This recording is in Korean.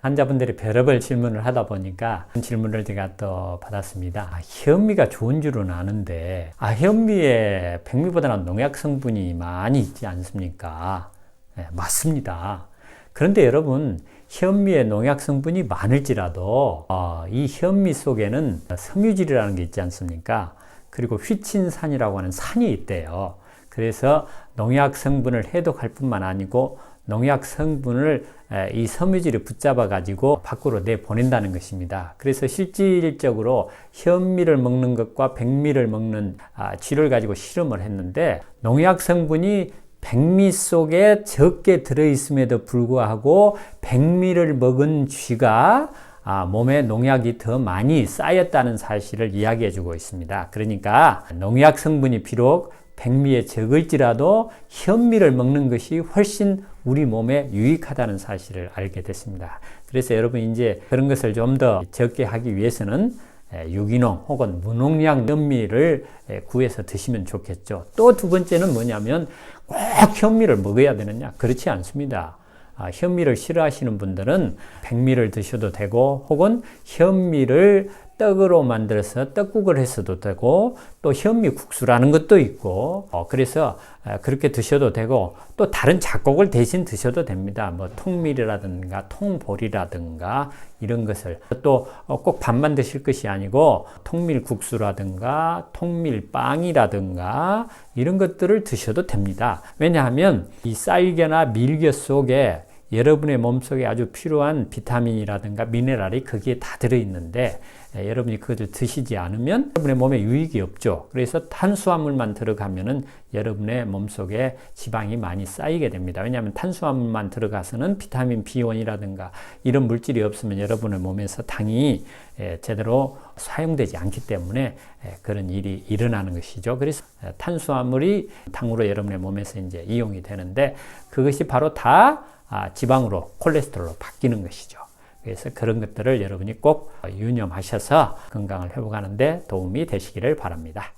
환자분들이 별의별 질문을 하다 보니까 질문을 제가 또 받았습니다. 아, 현미가 좋은 줄은 아는데 아, 현미에 백미보다는 농약 성분이 많이 있지 않습니까? 네, 맞습니다. 그런데 여러분 현미에 농약 성분이 많을지라도 어, 이 현미 속에는 섬유질이라는 게 있지 않습니까? 그리고 휘친산이라고 하는 산이 있대요. 그래서 농약 성분을 해독할 뿐만 아니고 농약 성분을 에, 이 섬유질이 붙잡아 가지고 밖으로 내보낸다는 것입니다. 그래서 실질적으로 현미를 먹는 것과 백미를 먹는 아, 쥐를 가지고 실험을 했는데 농약 성분이 백미 속에 적게 들어있음에도 불구하고 백미를 먹은 쥐가 아, 몸에 농약이 더 많이 쌓였다는 사실을 이야기해 주고 있습니다. 그러니까 농약 성분이 비록 백미에 적을지라도 현미를 먹는 것이 훨씬 우리 몸에 유익하다는 사실을 알게 됐습니다. 그래서 여러분 이제 그런 것을 좀 더 적게 하기 위해서는 에, 유기농 혹은 무농약 현미를 에, 구해서 드시면 좋겠죠. 또 두 번째는 뭐냐면 꼭 현미를 먹어야 되느냐? 그렇지 않습니다. 아, 현미를 싫어하시는 분들은 백미를 드셔도 되고 혹은 현미를 떡으로 만들어서 떡국을 했어도 되고 또 현미 국수라는 것도 있고 어, 그래서 아, 그렇게 드셔도 되고 또 다른 작곡을 대신 드셔도 됩니다. 뭐 통밀이라든가 통보리라든가 이런 것을 또 꼭 밥만 드실 것이 아니고 통밀 국수라든가 통밀 빵이라든가 이런 것들을 드셔도 됩니다. 왜냐하면 이 쌀겨나 밀겨 속에 여러분의 몸속에 아주 필요한 비타민이라든가 미네랄이 거기에 다 들어있는데 예, 여러분이 그것을 드시지 않으면 여러분의 몸에 유익이 없죠. 그래서 탄수화물만 들어가면은 여러분의 몸속에 지방이 많이 쌓이게 됩니다. 왜냐하면 탄수화물만 들어가서는 비타민 B1이라든가 이런 물질이 없으면 여러분의 몸에서 당이 예, 제대로 사용되지 않기 때문에 예, 그런 일이 일어나는 것이죠. 그래서 예, 탄수화물이 당으로 여러분의 몸에서 이제 이용이 되는데 그것이 바로 다 아, 지방으로 콜레스테롤로 바뀌는 것이죠. 그래서 그런 것들을 여러분이 꼭 유념하셔서 건강을 회복하는 데 도움이 되시기를 바랍니다.